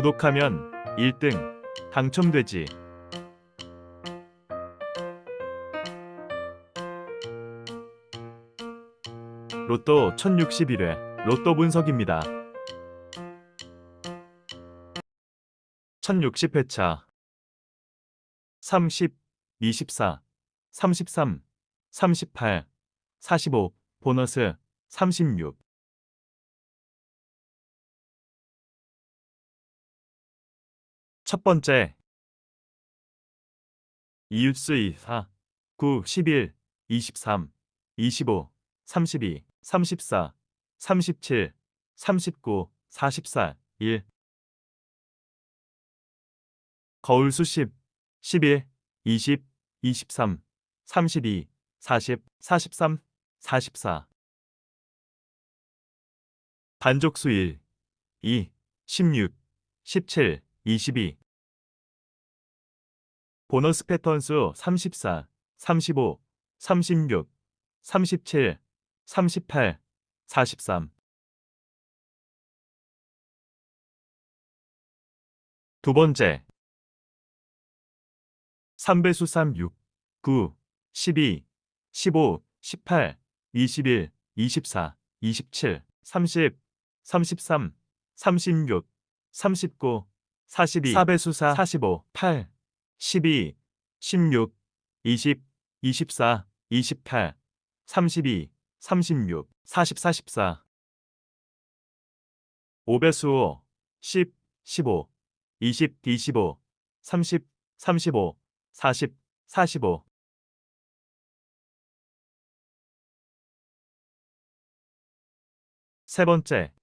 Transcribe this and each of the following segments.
구독하면 1등 당첨되지. 로또 1061회 로또 분석입니다. 1060회차 30, 24, 33, 38, 45 보너스 36 첫 번째. 이웃수 24 9 11 23 25 32 34 37 39 44 1 거울 수 10 11 20 23 32 40 43 44 반족수 1 2 16 17 22 보너스 패턴 수 34, 35, 36, 37, 38, 43. 두 번째. 3배수 36, 9, 12, 15, 18, 21, 24, 27, 30, 33, 36, 39, 42, 4배수 4, 45, 8, 12, 16, 20, 24, 28, 32, 36, 40, 44. 5배수 10, 15, 20, 25, 30, 35, 40, 45. 세 번째.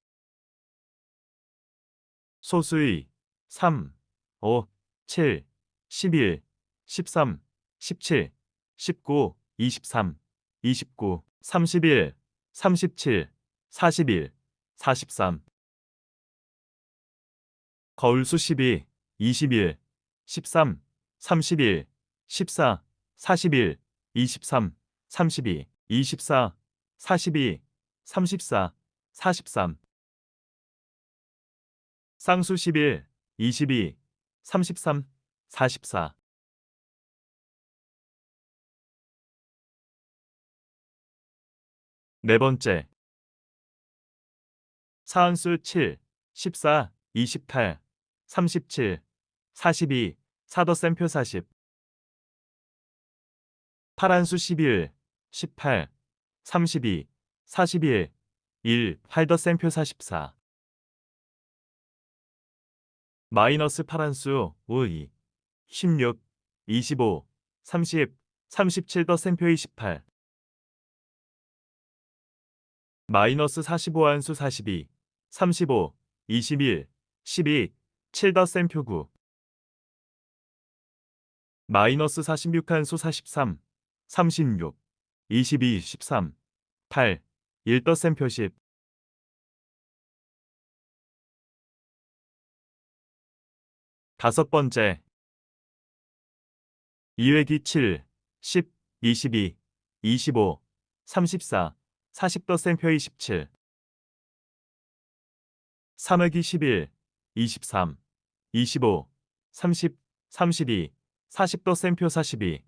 소수의 3, 5, 7, 11, 13, 17, 19, 23, 29, 31, 37, 41, 43. 거울수 12, 21, 13, 31, 14, 41, 23, 32, 24, 42, 34, 43. 쌍수 11, 22, 33, 44. 네 번째. 사한수 7, 14, 28, 37, 42, 사더셈표 40. 파란수 11, 18, 32, 41, 1, 팔더셈표 44. 마이너스 파란수 5, 2, 16, 25, 30, 37더 셈표 28. 마이너스 45한수 42, 35, 21, 12, 7더 셈표 9. 마이너스 46한수 43, 36, 22, 13, 8, 1더 셈표 10. 다섯 번째. 2회기 7, 10, 22, 25, 34, 40더 셈표 27. 3회기 11, 23, 25, 30, 32, 40더 셈표 42.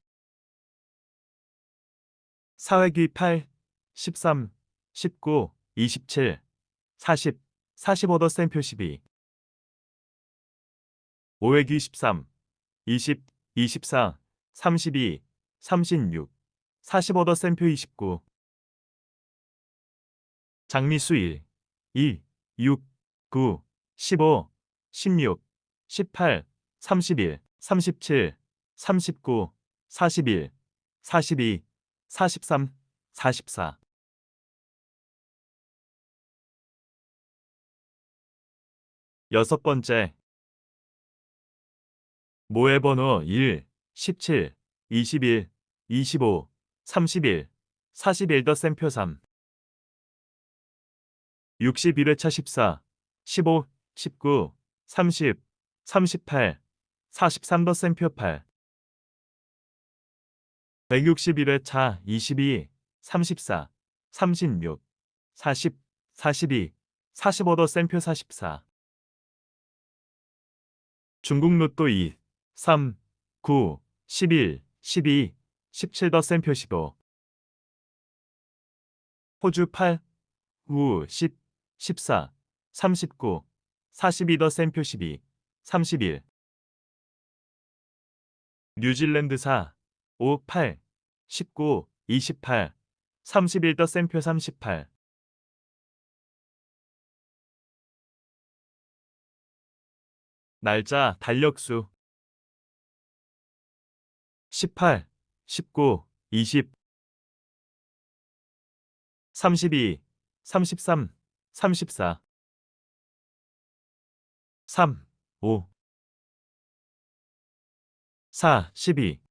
4회기 8, 13, 19, 27, 40, 45더 셈표 12. 5회기 13, 20, 24, 32, 36, 45더 셈표 29. 장미수 1, 2, 6, 9, 15, 16, 18, 31, 37, 39, 41, 42, 43, 44. 여섯 번째. 모의 번호 1, 17, 21, 25, 31, 41더 셈표 3. 61회차 14, 15, 19, 30, 38, 43더 셈표 8. 161회차 22, 34, 36, 40, 42, 45더 셈표 44. 중국 로또 2, 3, 9, 11, 12, 17더 셈표 15. 호주 8, 우 10, 14, 39, 42더 셈표 12, 31. 뉴질랜드 4, 5, 8, 19, 28, 31더 셈표 38. 날짜 달력수 18, 19, 20 32, 33, 34 3, 5 4, 12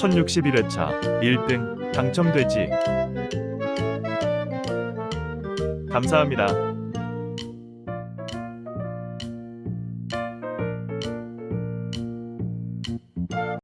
1061회차 1등 당첨되지. 감사합니다.